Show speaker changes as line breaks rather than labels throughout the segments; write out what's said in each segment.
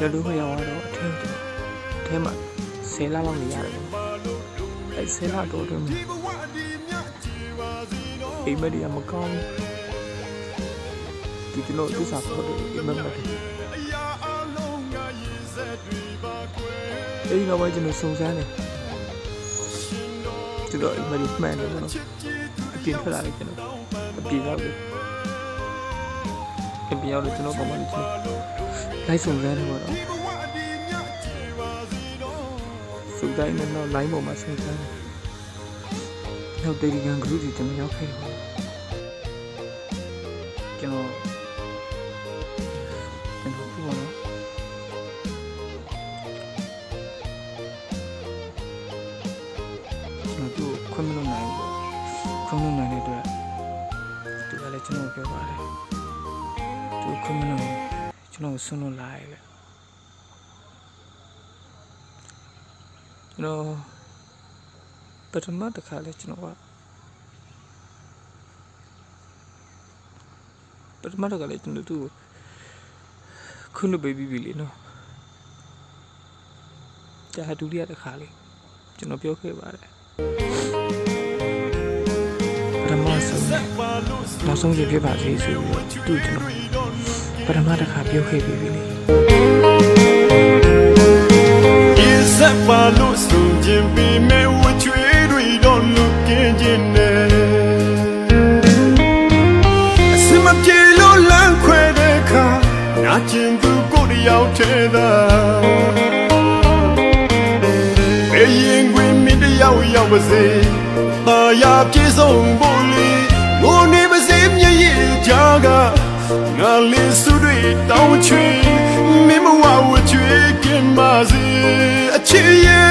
ရလူခရောက်တော့အထင်းကျွန်တော်အထင်းမှာဆယ်လလောက်နေရတယ်ပေါ့အဲဆယ်လတော့အတွင်းမှာအိမ်မက်တွေကမကောင်းဘူးဒီကျွန်တော်သစ္စာဖော်တယ်အိမ်မက်မက်တွေအဲ့ဒီတော့မှကျွန်တော်စုံစမ်းတယ်ကျွန်တော်အိမ်မက်တွေမှန်တယ်ပေါ့နော်အပြင်ထွက်လာတယ်ကျွန်တော်အပြင်ရောက်တယ်အပြင်ရောက်လို့ကျွန်တော်ကောင်မလေးကျွန်တော် လိုက်စုံစမ်းတယ်ပေါ့နော်စုံတိုင်းနဲ့တော့ line ပေါ်မှာစုံစမ်းတယ်နောက်တေဒီကန် group ကြီးကျွန်တော်ရောက်ခဲ့တယ်ပေါ့ကျွန်တော်ကျွန်တော်ပြောနော်ကျွန်တော်သူ့ကိုခွင့်မလို့နိုင်ဘူးခွင့်မလို့နိုင်တဲ့အတွက်သူကလည်းကျွန်တော်ကိုပြောပါတယ်သူခွင့်မလို့ ကျွန်တော်ကိုဆွလို့လာရလေကျွန်တော်ပထမတစ်ခါလဲကျွန်တော်ကပထမတစ်ခါလဲကျွန်တော်သူ့ကိုခွင့်လို့ပေးပြီးပြီလေနော်ဒါဒုတိယတစ်ခါလေးကျွန်တော်ပြောခဲ့ပါတယ်ပထမဆုံးနောက်ဆုံးရပြပါစေဆိုပြီးတော့သူ့ကျွန်တော် ပထမတစ်ခါပြောခဲ့ပြီးပြီလေ
Is that my look so Jimmy me what you we don't look in Jimmy Sima pilo lan kwe de ka Na chin tu ko di yao the da Be yin gwi mi de yao yao ba se Ta ya pye song bo li Ngo A chi ye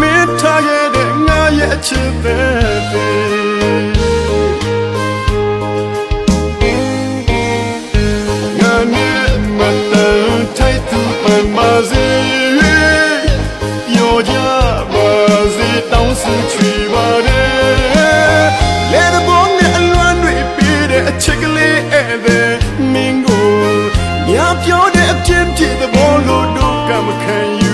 Mi ta ye de nga ye chi de de Nga ni ma ta tai tu ma ma zi Yo ja ma zi tao su chui ba de Le de bong ne alwan dui pi de a chick li e de mingo Ya pyo de a pyin pi de bo lo do ka ma kan yu de မ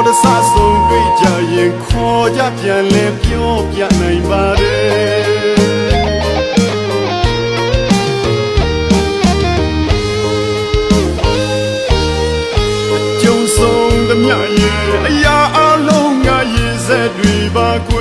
တော်တဆဆုံးတွေ့ကြရင်ခေါ်ကြပြန်လဲပြောပြနိုင်ပါတယ်ကျုံဆုံးသမျှရဲ့အရာအလုံးငါရည်စက်တွေပါကွ